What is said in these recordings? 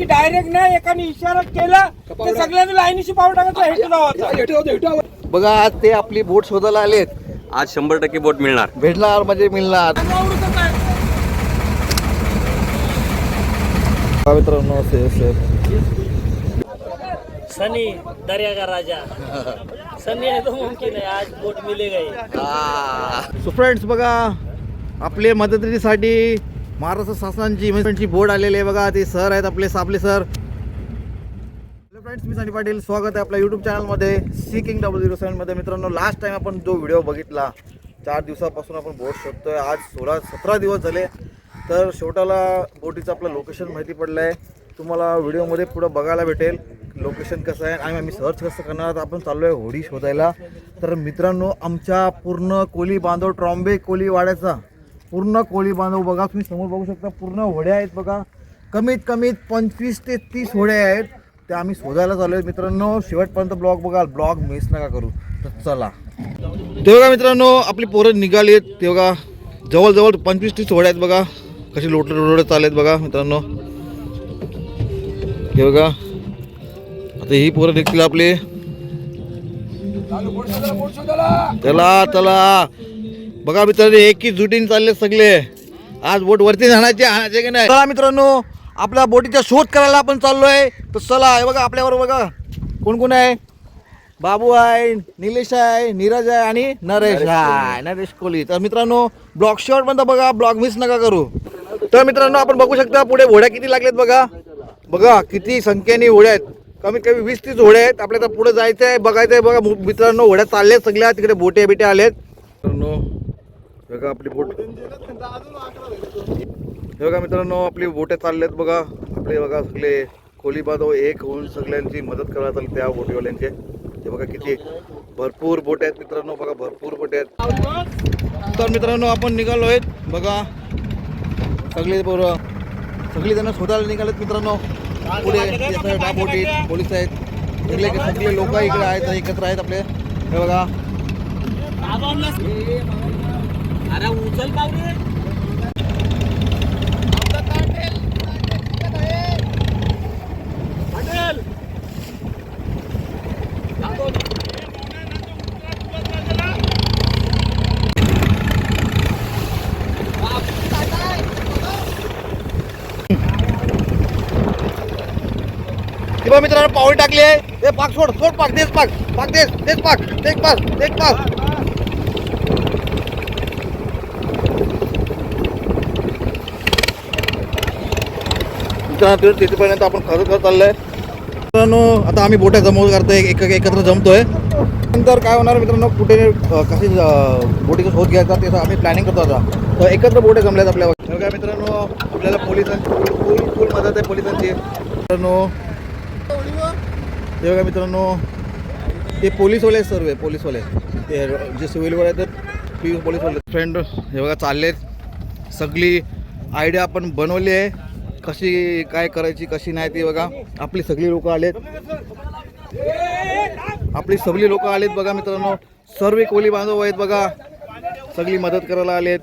मच्छी डायरेक्ट नाही एकाने इशारा केला तर सगळ्यांनी लाईनीशी पाऊल टाकायचं हे जावं बघा आज ते आपली बोट शोधायला आलेत. आज शंभर टक्के बोट मिळणार. भेटणार म्हणजे मिळणार. मित्रांनो सनी दरिया का राजा. सनी है तो मुमकिन है आज बोट मिलेगा ही. सो फ्रेंड्स बघा आपले मदतीसाठी महाराष्ट्र शासनाची म्हणजे बोर्ड आलेली आहे बघा. ते सर आहेत आपले सापले सर हॅलो फ्रेंड्स मी सनी पाटील. स्वागत आहे आपल्या यूट्यूब चॅनलमध्ये सी किंग डबल झिरो सेवनमध्ये मित्रांनो लास्ट टाइम आपण जो व्हिडिओ बघितला चार दिवसापासून आपण बोट शोधतोय. आज सोळा सतरा दिवस झाले. तर शेवटाला बोटीचं आपलं लोकेशन माहिती पडलं आहे तुम्हाला व्हिडिओमध्ये पुढं बघायला भेटेल. लोकेशन कसं आहे? आणि आम्ही सर्च कसं करणार? तर आपण चाललो आहे होडी शोधायला. तर मित्रांनो आमच्या पूर्ण कोली बांधव ट्रॉम्बे कोली वाड्याचा पूर्ण कोळी बांधव बघा तुम्ही समोर बघू शकता पूर्ण होड्या आहेत बघा. कमीत कमीत पंचवीस ते तीस होड्या आहेत. त्या आम्ही शोधायला चालू आहेत मित्रांनो शेवटपर्यंत ब्लॉग बघा ब्लॉग मिस नका करू. तर चला. तेव्हा मित्रांनो आपली पोरं निघाली आहेत. तेव्हा जवळजवळ पंचवीस तीस होड्या आहेत बघा. कशी लोट लोट चालले बघा मित्रांनो. हे बघा. आता ही पोरं निघतील आपले. चला चला. बघा मित्रांनो एकी जुटीने चालले सगळे. आज बोट वरती जाण्याचे आणायचे की नाही? चला मित्रांनो आपल्या बोटीचा शोध करायला आपण चाललोय. तर चला हे बघा आपल्यावर बघा. कोण कोण आहे? बाबू आहे निलेश आहे नीरज आहे आणि नरेश आहे. नरेश कोहली. तर मित्रांनो ब्लॉग शॉट पण बघा ब्लॉग मिस नका करू. तर मित्रांनो आपण बघू शकता पुढे घोड्या किती लागल्यात बघा. बघा किती संख्येने होड्या आहेत. कमीत कमी वीस तीस होड्या आहेत. आपल्याला पुढे जायचं आहे बघायचं आहे बघा मित्रांनो होड्या चालल्यात सगळ्या. तिकडे बोटे बिटे आलेत. मित्रांनो बघा आपली बोट. हे बघा मित्रांनो आपली बोटे चालल्यात बघा. आपले बघा सगळे खोली बांधव एक होऊन सगळ्यांची मदत करायला चालली त्या बोटीवाल्यांचे. ते बघा किती भरपूर बोटे आहेत मित्रांनो बघा भरपूर बोटे आहेत. तर मित्रांनो आपण निघालो आहेत बघा सगळे पोरं सगळी जण स्वतःला निघालेत मित्रांनो. पुढे येतं पोलीस आहेत. सगळे सगळे लोक इकडे आहेत एकत्र आहेत आपले. हे बघा. अरे उचल पावरे मित्रांनो पावडी टाकली आहे. हे पाक सोड सोड पाक तेच पाक. पाक तेच तेच पाक. तेच पाक तेच पाक. मित्रांनो तिथेपर्यंत आपण खरं खरं आहे मित्रांनो आता आम्ही बोट्या जमव करतोय एक एकत्र जमतोय. नंतर काय होणार मित्रांनो कुठे कशी बोटीचा शोध घ्यायचा ते आम्ही प्लॅनिंग करतो आता. तर एकत्र बोटे जमल्यात आपल्यावर. हे मित्रांनो आपल्याला पोलिसांची फुल फुल मदत आहे पोलिसांची. मित्रांनो हे बघा मित्रांनो ते पोलीसवाले आहेत सर्व पोलीसवाले. ते जे सिव्हिलवर आहेत ते पोलीसवाले फ्रेंड हे बघा चालले सगळी आयडिया आपण बनवली आहे. कशी काय करायची कशी नाही ती बघा. आपली सगळी लोक आलेत. आपली सगळी लोक आलेत बघा मित्रांनो. सर्व कोली बांधव आहेत बघा. सगळी मदत करायला आलेत.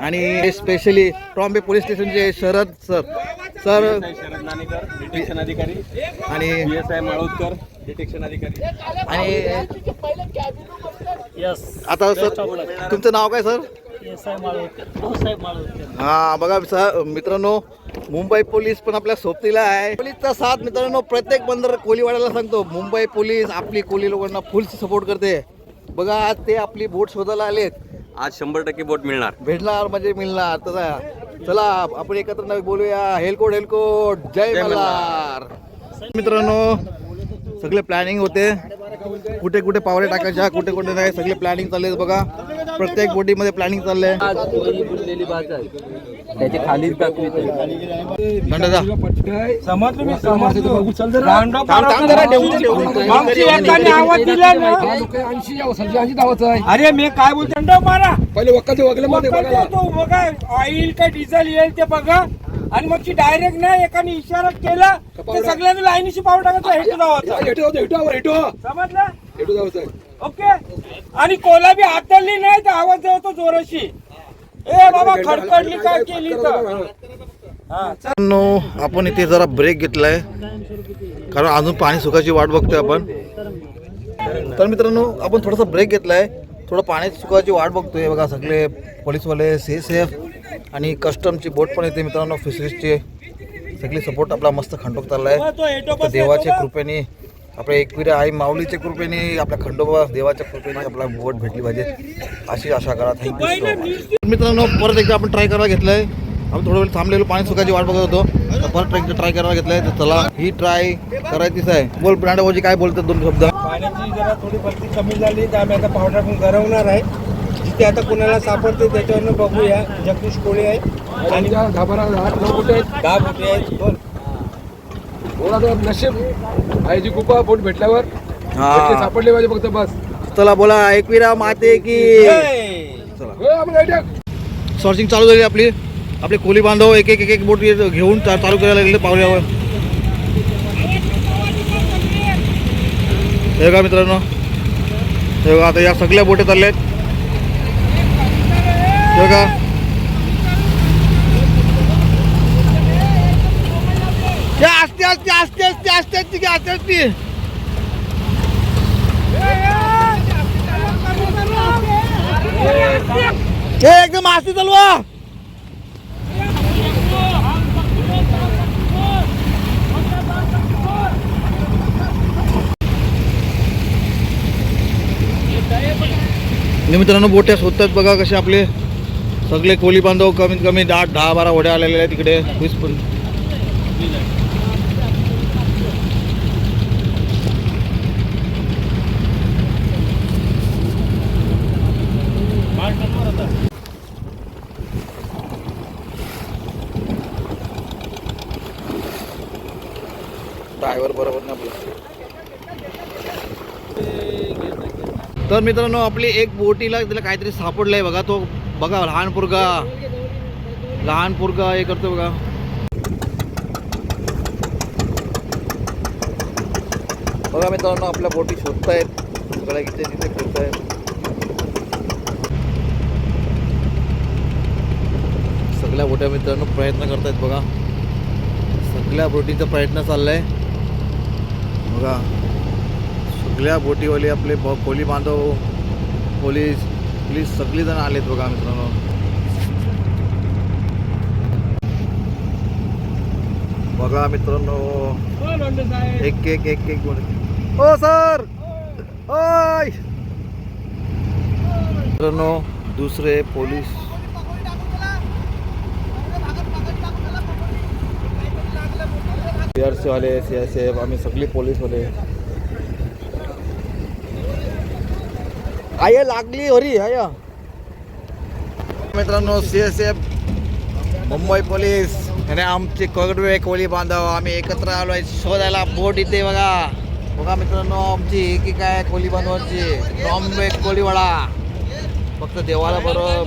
आणि स्पेशली ट्रॉम्बे पोलीस स्टेशनचे शरद सर. सर. डिटेक्शन अधिकारी. आणि माळोदकर डिटेक्शन अधिकारी. आणि यस आता सर तुमचं नाव काय sir? S I Malavkar Bhausaheb Malavkar हा बघा सर मित्रांनो मुंबई पोलीस पण आपल्या सोबतीला आहे. पोलीसचा साथ मित्रांनो प्रत्येक बंदर कोलीवाड्याला सांगतो मुंबई पोलीस आपली कोली लोकांना फुल सपोर्ट करते. बघा आज ते आपली बोट शोधायला आलेत. आज शंभर टक्के बोट मिळणार. भेटणार म्हणजे मिळणार. तर चला आपण एकत्र नवी बोलूया. हेलकोट हेलकोट. जय मल्हार. मित्रांनो सगळे प्लॅनिंग होते. कुठे कुठे पावरे टाकायच्या कुठे कुठे नाही सगळे प्लॅनिंग चालले बघा. प्रत्येक बोटीमध्ये प्लॅनिंग चाललंय. त्याच्याखाली अरे मी काय बोलतो? थंड मारा. पहिले वक्कल ऑइल का डिझेल येईल ते बघा. आणि मग ती डायरेक्ट नाही एकाने इशारा केला तर सगळ्यांनी लाईनीशी पाऊल टाकायचं हेटो हेटो समजलं? हेटो जावचं ओके. आणि कोलाबी हातली नाही तर आवाज देतो जोराशी. ए बाबा खडखडली काय केली तर मित्रांनो आपण इथे जरा ब्रेक घेतलाय. कारण अजून पाणी सुकायची वाट बघतोय आपण. तर मित्रांनो आपण थोडासा ब्रेक घेतलाय. थोडं पाण्याची सुकायची वाट बघतोय. बघा सगळे पोलीसवाले सी सेफ आणि कस्टमची बोट पण येते मित्रांनो फिशरीजची सगळी सपोर्ट आपला मस्त खंडोक चाललाय देवाच्या कृपेने आपल्या एकविरा आई माऊलीच्या कृपेने आपल्या खंडोबा देवाच्या कृपेने आपला बोट भेटली पाहिजे. अशी आशा करा. थँक्यू मित्रांनो परत एकदा आपण ट्राय करायला घेतलंय. आपण थोडं वेळ थांबलेलो पाणी सुकायची वाट बघत होतो. तर परत एकदा ट्राय करायला घेतलंय. तर चला ही ट्राय करायचीच आहे. बोल ब्रँडाबाजी काय बोलतात दोन शब्द? पाण्याची जरा थोडी भरती कमी झाली तर आम्ही आता पावडर पण गरवणार आहे. जिथे आता कुणाला सापडते त्याच्यावरनं बघूया. जगदीश कोळी आहे. आणि त्या दहा बोट आहेत? दहा बुटे आहेत. नशीब आईची भेटल्यावर. भेटले, सापडले पाहिजे फक्त बस. चला बोला एकविरा माते की. सर्चिंग चालू झाली आपली. आपले कोली बांधव एक एक एक एक बोट घेऊन चालू करायला लागले पावल्यावर हे बघा मित्रांनो. हे आता या सगळ्या बोटी चालल्या आहेत हे बघा या असते असते असते असते असते असते की असते असते एकदम चालवा मित्रांनो बोट्या सोडतात बघा कसे आपले. सगळे कोली बांधव कमीत कमी दहा दहा बारा होड्या आलेले आहेत तिकडे वीस पण ड्रायव्हर बरोबर नाही आपला तर मित्रांनो आपली एक बोटीला तिला काहीतरी सापडलंय बघा तो बघा लहान पोरगा. लहान पोरगा हे करतो बघा. बघा मित्रांनो आपल्या बोटी शोधतायत. सगळ्या इथे तिथे फिरतायत. सगळ्या बोट्या मित्रांनो प्रयत्न करतायत बघा. सगळ्या बोटीचा प्रयत्न चाललाय. बघा. सगळ्या बोटीवाले आपले ब कोली बांधव पोलीस पोलीस सगळीजण आलेत बघा मित्रांनो. बघा मित्रांनो. एक एक एक एक बोट हो सर! ओय! मित्रांनो दुसरे पोलीस सी आर वाले सी आर सी एफ आम्ही सगळी पोलीसवाले आय लागली हरी आय. मित्रांनो C S F Mumbai police आणि आमचे कडवे कोळी बांधव आम्ही एकत्र आलो आहे शोधायला. बोट इथे बघा. बघा मित्रांनो आमची एकी काय कोळी बांधवांची? बॉम्बे कोळीवाडा. फक्त देवाला बरं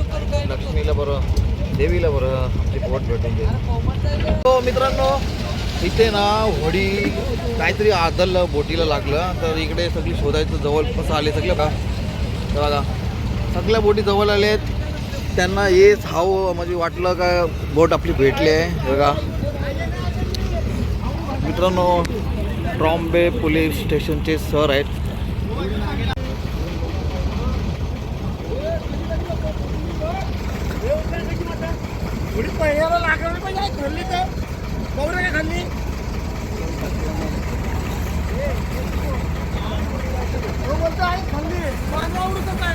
लक्ष्मीला बरं देवीला बरं आमची बोट भेटून गेली. हो मित्रांनो इथे ना होडी काहीतरी आदल बोटीला लागलं. तर इकडे सगळी शोधायचं जवळपास आले सगळं. का हे बघा सगळ्या बोटी जवळ आल्या आहेत. त्यांना हेच हाव म्हणजे वाटलं का बोट आपली भेटली आहे. बघा. मित्रांनो ट्रॉम्बे पोलीस स्टेशनचे सर आहेत. तर. खाल्ली? हो बोलतो आहे खाल्ली काय?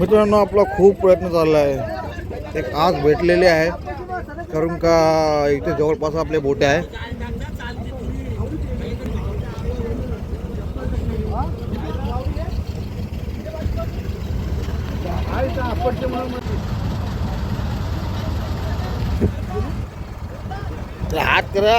मित्रांनो आपला खूप प्रयत्न चालला आहे. एक आग भेटलेली आहे. कारण का इथे जवळपास आपले बोटे आहे. हात करा.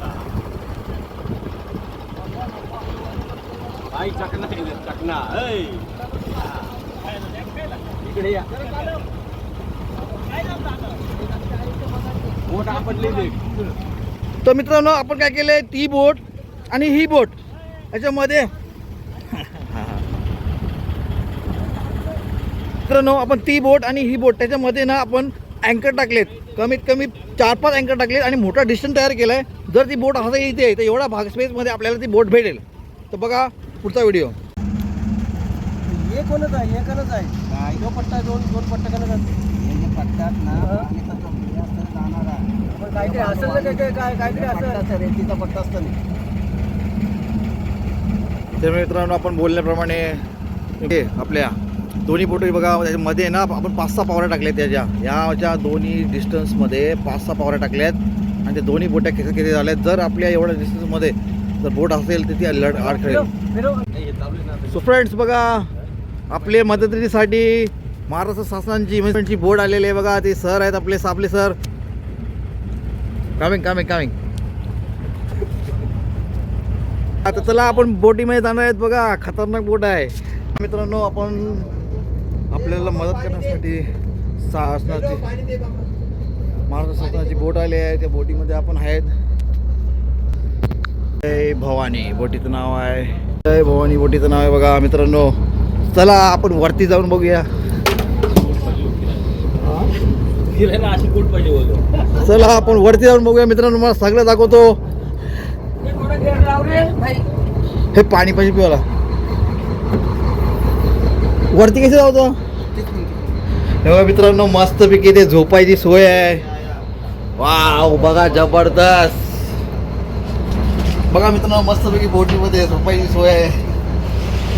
हा आई चकना चकना इकडे या बोट आपटली ते तर मित्रांनो आपण काय केलंय? ती बोट आणि ही बोट. याच्यामध्ये मित्रांनो आपण ती बोट आणि ही बोट त्याच्यामध्ये ना आपण अँकर टाकलेत. कमीत कमी चार पाच अँकर टाकलेत आणि मोठा डिस्टन्स तयार केलाय. जर ती बोट असं इथे तर एवढा भाग स्पेसमध्ये आपल्याला ती बोट भेटेल. तर बघा पुढचा व्हिडिओ हे कोणच आहे? हे कोणच आहे. तो पट्टा दोन दोन पट्टा कोणच पट्ट्यात ना काहीतरी असेल ना काय काय काहीतरी असेल. रेतीचा पट्टा असतो तर मित्रांनो आपण बोलल्याप्रमाणे हे आपल्या दोन्ही बोटी बघा त्याच्यामध्ये ना आपण पाच सहा पावऱ्या टाकल्यात त्याच्या. ह्याच्या दोन्ही डिस्टन्समध्ये पाच सहा पावऱ्या टाकल्यात आणि ते दोन्ही बोट्या किती किती झाल्यात. जर आपल्या एवढ्या डिस्टन्समध्ये जर बोट असेल तर ती लढ अडखळेल सो फ्रेंड्स बघा आपले मदतीसाठी महाराष्ट्र शासनाची इव्हेंटची बोर्ड आलेली आहे बघा. ते सर आहेत आपले सापले सर. कमिंग कमिंग कमिंग आता चला आपण बोटीमध्ये जाणार आहेत बघा. खतरनाक बोट आहे. मित्रांनो आपण आपल्याला मदत करण्यासाठी शासनाची महाराष्ट्र शासनाची बोट आली आहे. त्या बोटीमध्ये आपण आहेत. जय भवानी बोटीचं नाव आहे. जय भवानी बोटीचं नाव आहे बघा मित्रांनो. चला आपण वरती जाऊन बघूया फिरायला अशी बोट पाहिजे बोलतो चला आपण वरती जाऊन बघूया. मित्रांनो मला सगळं दाखवतो. हे पाणी पाहिजे पिवाला. वरती कसे जातो? तेव्हा मित्रांनो मस्त पैकी ते झोपायची सोय आहे. वाव बघा जबरदस्त. बघा मित्रांनो मस्त पैकी बोटीमध्ये झोपायची सोय आहे.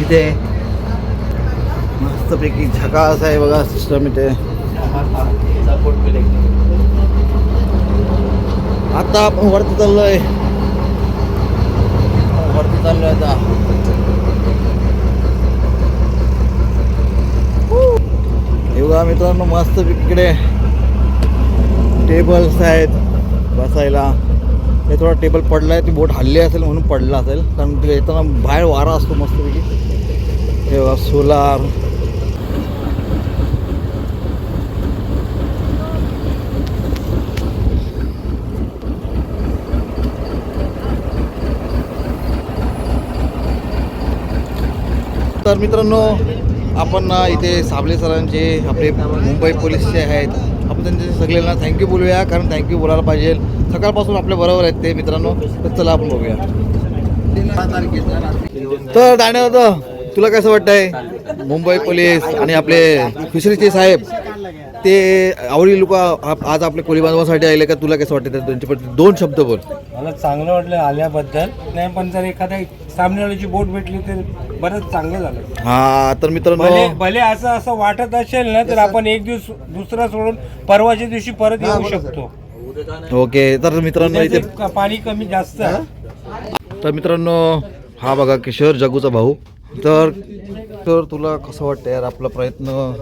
इथे मस्त पैकी झकास आहे बघा सिस्टम इथे. आता आपण वरती चाललोय. वरती चाललोय आता. एवढा मित्रांनो मस्त इकडे टेबल्स आहेत बसायला. हे थोडा टेबल पडला आहे ती बोट हल्ली असेल म्हणून पडला असेल. कारण येताना बाहेर वारा असतो मस्तपैकी. तेव्हा सोलार. तर मित्रांनो आपण ना इथे साबले सरांचे आपले मुंबई पोलीसचे आहेत आपण त्यांचे सगळ्यांना थँक्यू बोलूया कारण थँक्यू बोलायला पाहिजे. सकाळपासून आपल्या बरोबर आहेत ते मित्रांनो तर चला आपण बघूया. तर डाण्या तुला कसं वाटतंय? मुंबई पोलीस आणि आपले फिशरीचे साहेब ते आवडी लोक आज आपल्या कोळी बांधवासाठी आले का? तुला कसं वाटतं त्यांच्याबद्दल दोन शब्द बोल. मला चांगलं वाटलं आल्याबद्दल. नाही पण जर एखाद्या सामनेवाल्याची बोट भेटली तर बरंच चांगलं झालं. हा तर मित्रांनो भले असं असं वाटत असेल ना तर आपण एक दिवस दुसरा सोडून परवाच्या दिवशी परत येऊ शकतो. ओके तर मित्रांनो इथे त्याचे पाणी कमी जास्त आहे. तर मित्रांनो हा बघा किशोर जगूचा भाऊ. तर तर तुला कसं वाटतं यार? आपला प्रयत्न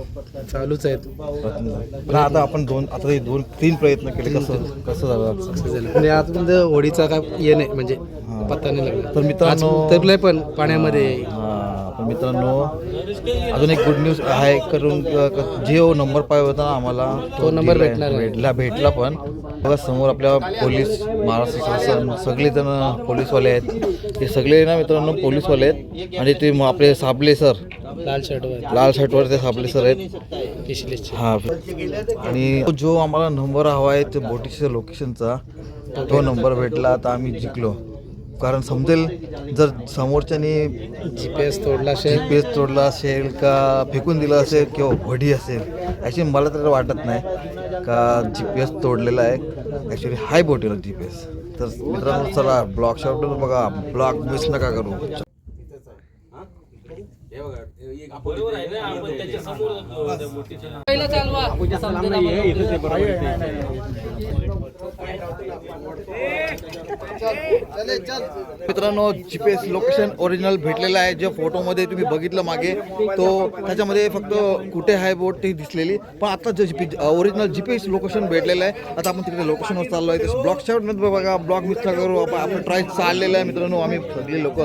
चालूच आहेत. पण आता आपण दोन आता हे दोन तीन प्रयत्न केले कसं कसं झालं? आणि आतमध्ये होडीचा काय हे नाही म्हणजे पत्ता नाही लागला. तर मित्रांनो तरलंय पण पाण्यामध्ये. हा, पण मित्रांनो अजून एक गुड न्यूज आहे करून जिओ नंबर पाहिजे होता ना आम्हाला तो दिलाय. भेटणार. भेटला भेटला पण. बघा समोर आपल्या पोलीस महाराष्ट्र शासन सगळे जण पोलीसवाले आहेत. ते सगळे ना मित्रांनो पोलीसवाले आहेत. आणि ते आपले साबले सर. लाल शर्टवर. लाल शर्टवर ते साबले सर आहेत. हा. आणि जो आम्हाला नंबर हवा आहे त्या बोटीच्या लोकेशनचा तो नंबर भेटला. तर आम्ही जिंकलो. कारण समजेल जर समोरच्यानी जी पी एस तोडला असेल. पेज तोडला असेल का फेकून दिलं असेल किंवा वडी असेल ॲक्च्युली मला तर वाटत नाही का जी पी एस तोडलेला आहे. ॲक्च्युली हाय बोटीला जी पी एस. तर मित्रांनो चला ब्लॉक शॉट बघा. ब्लॉक मिस नका करू. हे बघा हे बरोबर आहे ना आपण त्याच्यासमोर होतो त्या बोटीच्या मित्रांनो जीपीएस लोकेशन ओरिजिनल भेटलेलं आहे. जे फोटोमध्ये तुम्ही बघितलं मागे तो त्याच्यामध्ये फक्त कुठे आहे बोट ती दिसलेली. पण आता जे जीपी ओरिजिनल जीपीएस लोकेशन भेटलेलं आहे. आता आपण तिकडे लोकेशनवर चाललो आहे ब्लॉक शॉटमध्ये बघा ब्लॉक मिस करू? आपण आपण ट्राय चाललेलं आहे मित्रांनो. आम्ही सगळी लोक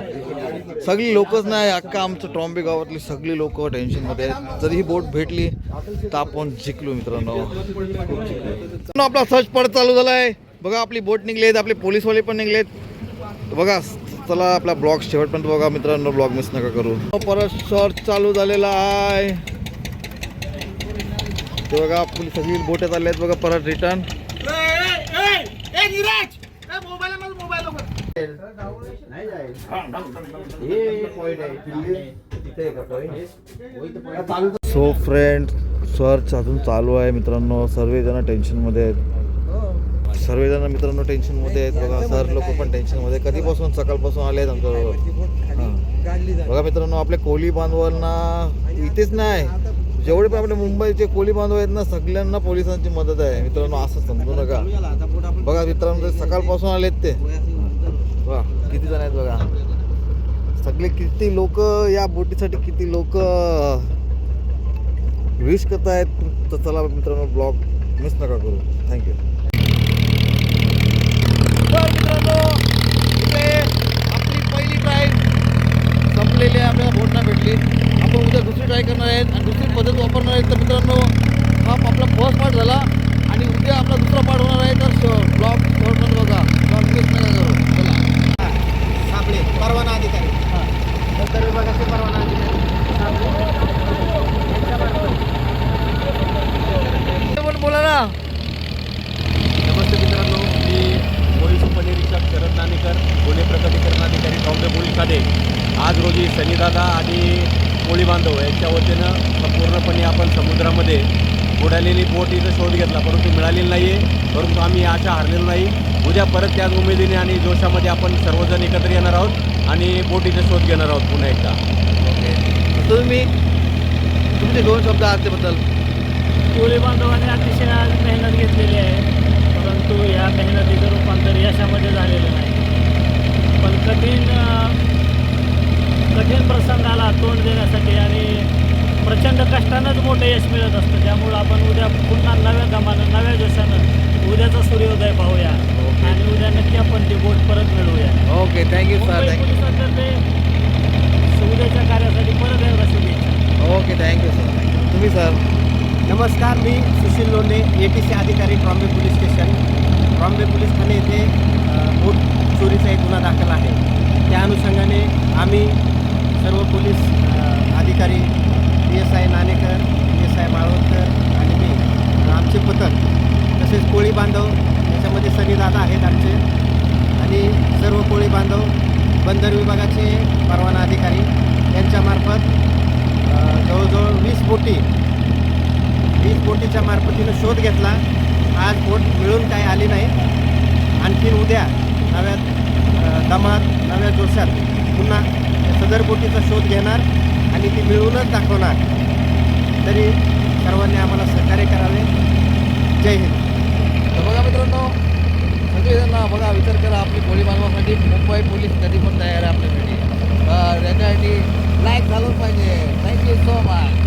सगळी लोकच नाही. अख्खा आमचं ट्रॉम्बे गावातली सगळी लोक टेन्शनमध्ये आहेत. ही बोट भेटली तर आपण जिंकलो मित्रांनो. मित्रांनो, आपला सर्च पड चालू झाला आहे बघा आपली बोट निघलेत आपले पोलीसवाले पण निघलेत. बघा चला आपला ब्लॉग शेवटपर्यंत बघा मित्रांनो ब्लॉग मिस नका करू. परत सर्च चालू झालेला आहे. ते बघा आपली सगळी बोटे चालली आहेत बघा परत रिटर्न सो फ्रेंड सर्च अजून चालू आहे मित्रांनो. सर्वजण टेन्शनमध्ये आहेत. सर्वजण मित्रांनो टेन्शनमध्ये आहेत बघा. सर लोक पण टेन्शनमध्ये. कधीपासून सकाळपासून आले आहेत आमच्याबरोबर. बघा मित्रांनो आपले कोली बांधवांना इथेच नाही. जेवढे पण आपले मुंबईचे कोली बांधव आहेत ना सगळ्यांना पोलिसांची मदत आहे. मित्रांनो असं समजू नका. बघा मित्रांनो सकाळपासून आलेत ते. वा किती जण आहेत बघा. सगळे किती लोक या बोटीसाठी किती लोक विश करत आहेत तर चला मित्रांनो ब्लॉग मिस नका करू. थँक्यू तर मित्रांनो इथे आपली पहिली ट्राय संपलेली आहे आपल्याला बोट नाही भेटली आपण उद्या दुसरी ट्राय करणार आहेत आणि दुसरी पद्धत वापरणार आहेत. तर मित्रांनो हा आपला फर्स्ट पार्ट झाला आणि उद्या आपला दुसरा पार्ट होणार आहे. तर ब्लॉग शेवटपर्यंत बघा. ब्लॉग मिस नका करू चला. आपले परवाना अधिकारी. नंतर विभागाचे परवाना पण बोला ना नमस्ते मित्रांनो मी पोलीस उपनिरीक्षक शरद नाणेकर गुन्हे प्रकटीकरण अधिकारी बॉम्बे पोलीस खाते आज रोजी सनीदादा आणि कोळी बांधव यांच्या वतीनं संपूर्णपणे आपण समुद्रामध्ये बुडालेली बोट इथं शोध घेतला परंतु मिळालेली नाही आहे परंतु आम्ही आशा हारलेलो नाही. उद्या परत त्याच उमेदीने आणि जोशामध्ये आपण सर्वजण एकत्र येणार आहोत आणि बोटीचा शोध घेणार आहोत पुन्हा एकदा. तुम्ही तुमचे दोन शब्द आहेत त्याबद्दल कोळी बांधवांनी अतिशय आज मेहनत घेतलेली आहे परंतु या मेहनतीचं रूपांतर यशामध्ये झालेलं नाही. पण कठीण कठीण प्रसंगाला तोंड देण्यासाठी आणि प्रचंड कष्टानंच मोठं यश मिळत असतं. त्यामुळं आपण उद्या पुन्हा नव्या दमानं नव्या जोशानं उद्याचा सूर्योदय पाहूया. आणि उद्या नक्की आपण ती बोट परत मिळवूया. ओके थँक्यू सर पोलिसांतर्फे उद्याच्या कार्यासाठी परत एकदा शुभेच्छा. ओके थँक्यू सर तुम्ही सर नमस्कार मी Sushil Londhe A T C अधिकारी Trombay police station Trombay police Thane येथे बोट चोरीचा एक गुन्हा दाखल आहे. त्या अनुषंगाने आम्ही सर्व पोलीस अधिकारी P S I Nanekar P S I Malavatkar आणि मी आमचे पथक तसेच कोळी बांधव त्याच्यामध्ये सनीदादा आहेत आमचे. आणि सर्व कोळी बांधव बंदर विभागाचे परवाना अधिकारी यांच्यामार्फत जवळजवळ वीस बोटी वीस बोटीच्या मार्फतीनं शोध घेतला. आज बोट मिळून काही आली नाही. आणखीन उद्या नव्या दमात नव्या जोशात पुन्हा सदर बोटीचा शोध घेणार आणि ती मिळवूनच दाखवणार. तरी सर्वांनी आम्हाला सहकार्य करावे. जय हिंद. तर बघा मित्रांनो सगळेजण बघा विचार करा आपली गोळी बांधवासाठी मुंबई पोलीस कधी पण तयार आहे आपल्यासाठी. तर याच्यासाठी लाईक घालून पाहिजे. Thank you so much